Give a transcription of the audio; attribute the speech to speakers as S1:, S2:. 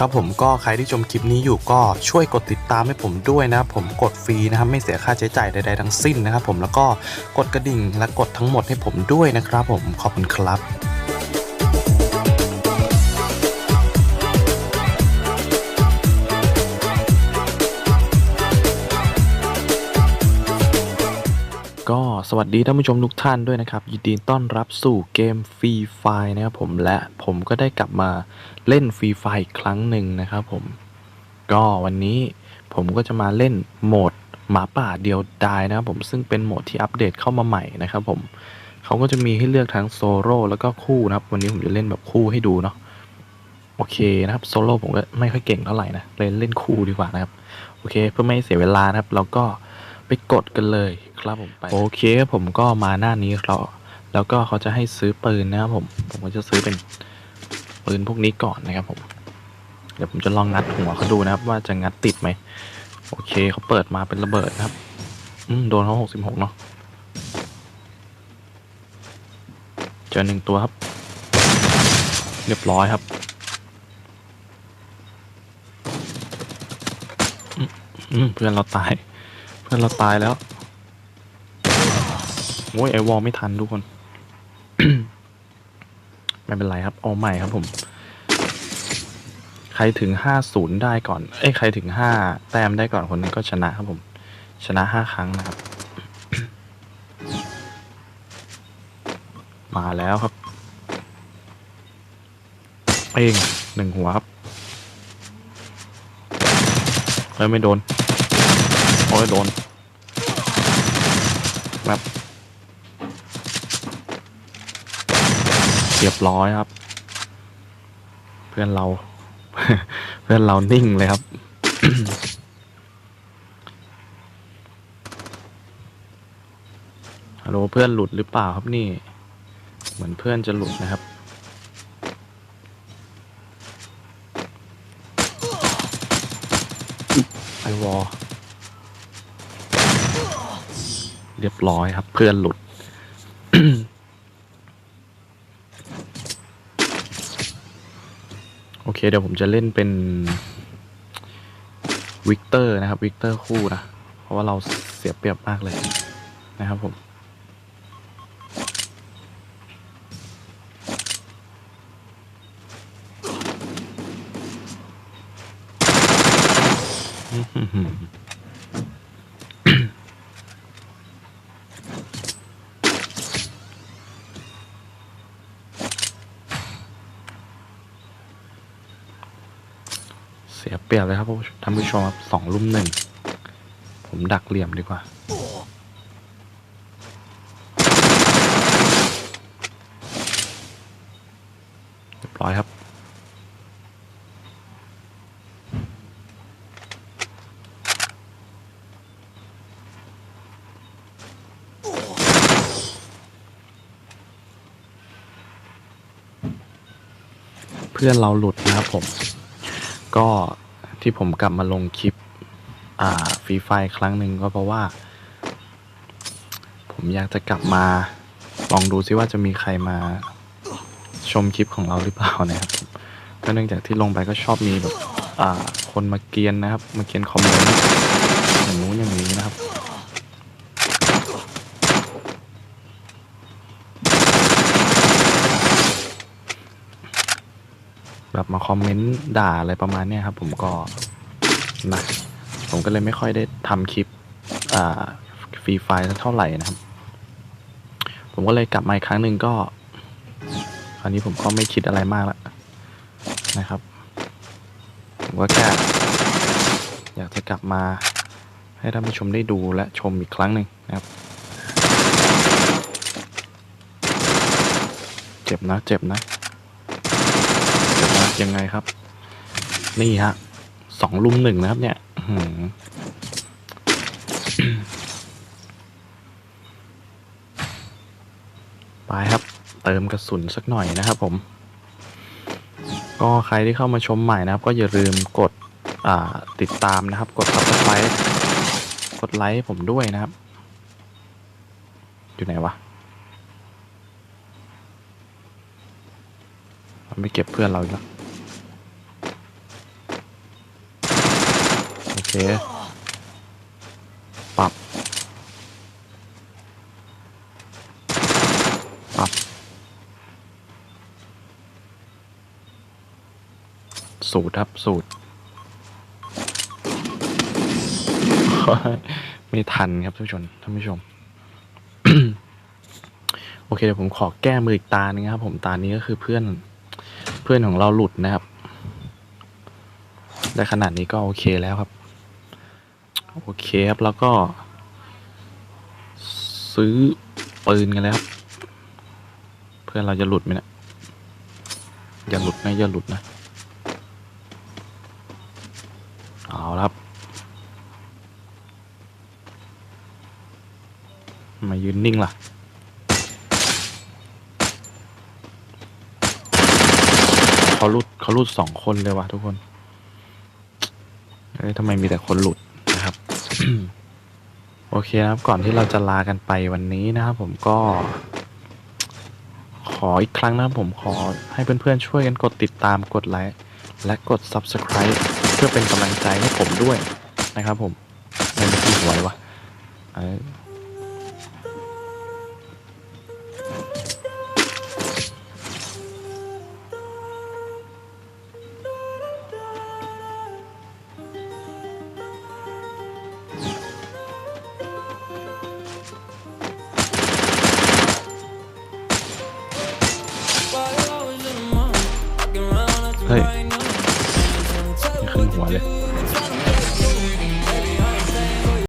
S1: ครับผมก็ใครที่ชมคลิปนี้อยู่ก็ช่วยกดติดตามให้ผมด้วยนะผมกดฟรีนะครับไม่เสียค่าใช้จ่ายใดๆทั้งสิ้นนะครับผมแล้วก็กดกระดิ่งและกดทั้งหมดให้ผมด้วยนะครับผมขอบคุณครับ สวัสดีท่านผู้ชมทุกท่านด้วยนะครับ ยินดีต้อนรับสู่เกมฟรีไฟนะครับผมและผมก็ได้กลับมาเล่นฟรีไฟอีกครั้งหนึ่งนะครับผม ก็วันนี้ผมก็จะมาเล่นโหมดหมาป่าเดียวดายนะครับผมซึ่งเป็นโหมดที่อัปเดตเข้ามาใหม่นะครับผมเขาก็จะมีให้เลือกทั้งโซโล่แล้วก็คู่นะครับ วันนี้ผมจะเล่นแบบคู่ให้ดูเนาะโอเคนะครับโซโล่ผมก็ไม่ค่อยเก่งเท่าไหร่นะเลยเล่นคู่ดีกว่านะครับโอเค เพื่อไม่เสียเวลานะครับ เราก็ไปกดกันเลย ครับผมไปโอเคผมก็มาหน้านี้เราแล้วก็เขาจะให้ซื้อปืนนะครับผม ผมก็จะซื้อเป็นปืนพวกนี้ก่อนนะครับผม เดี๋ยวผมจะลองงัดหัวเขาดูนะครับ ว่าจะงัดติดไหมโอเคเขาเปิดมาเป็นระเบิดนะครับ อืมโดนเขาหกสิบหกเนาะเจอหนึ่งตัวครับ เรียบร้อยครับอืมอมเพื่อนเราตาย เพื่อนเราตายแล้ว โอ้ยไอวอลไม่ทันทุกคน ไม่เป็นไรครับเอาใหม่ครับผม ใครถึงห้าศูนย์ได้ก่อน เอ้ยใครถึงห้าแต้มได้ก่อนคนนั้นก็ชนะครับผม ชนะห้าครั้งนะครับ มาแล้วครับเป้งหนึ่งหัวครับเฮ้ยไม่โดน โอ้ยโดนแบบ เรียบร้อยครับ เพื่อนเรา เพื่อนเรานิ่งเลยครับ ฮัลโหลเพื่อนหลุดหรือเปล่าครับนี่ เหมือนเพื่อนจะหลุดนะครับ ไอวอเรียบร้อยครับ เพื่อนหลุด โอ เคเดี๋ยวผมจะเล่นเป็นวิกเตอร์นะครับวิกเตอร์คู่นะ เพราะว่าเราเสียเปรียบมากเลยนะครับผม เสียเปรียบเลยครับท่านผู้ชมครับสองลุ่มหนึ่ง ผมดักเหลี่ยมดีกว่า เรียบร้อยครับเพื่อนเราหลุดนะครับผม ก็ที่ผมกลับมาลงคลิป อ่าฟรีไฟครั้งหนึ่งก็เพราะว่า ผมอยากจะกลับมาลองดูซิว่าจะมีใครมาชมคลิปของเราหรือเปล่านะครับก็เนื่องจากที่ลงไปก็ชอบมีแบบอ่าคนมาเกียนนะครับ มาเกียนคอมเมนต์อย่างนู้นอย่างนี้นะครับ แบบมา คอมเมนต์ด่าอะไรประมาณเนี้ยครับผมก็นะผมก็เลยไม่ค่อยได้ทำคลิปอ่าฟรีไฟล์เท่าไหร่นะครับ ผมก็เลยกลับมาอีกครั้งหนึ่งก็คราวนี้ผมก็ไม่คิดอะไรมากแล้วนะครับ ผมก็แค่อยากจะกลับมาให้ท่านผู้ชมได้ดูและชมอีกครั้งหนึ่งนะครับ เจ็บนะ เจ็บนะเจ็บนะ ยังไงครับ นี่ฮะสองลุมหนึ่งนะครับ เนี่ยหือไปครับ เติมกระสุนสักหน่อยนะครับผม ก็ใครที่เข้ามาชมใหม่นะครับ ก็อย่าลืมกดติดตามนะครับ กด subscribe กดไลค์ผมด้วยนะครับ อยู่ไหนวะมันไม่เก็บเพื่อนเราอีกแล้ว เค ปรับ ปรับ สูตรครับ สูตร ไม่ทันครับท่านผู้ชมท่านผู้ชม โอเคเดี๋ยวผมขอแก้มืออีกตาหนึงครับ ผมตานี้ก็คือเพื่อน เพื่อนของเราหลุดนะครับ ได้ขนาดนี้ก็โอเคแล้วครับ โอเคครับแล้วก็ ซื้อปืนกันแล้วครับ เพื่อนเราจะหลุดไหมเนะี่ยอย่าหลุดนะอย่าหลุดนะ เอาครับ มายืนนิ่งล่ะเขาหลุดเขาหลุดสองคนเลยว่ะทุกคน เอ้ยทำไมมีแต่คนหลุด โอเคนะครับ ก่อนที่เราจะลากันไปวันนี้นะครับผมก็ ขออีกครั้งนะครับผมขอให้เพื่อนๆช่วยกันกดติดตามกดไลค์และกด Subscribe เพื่อเป็นกำลังใจให้ผมด้วยนะครับผมไม่ได้ที่หวยวะ เอ้ยเฮ้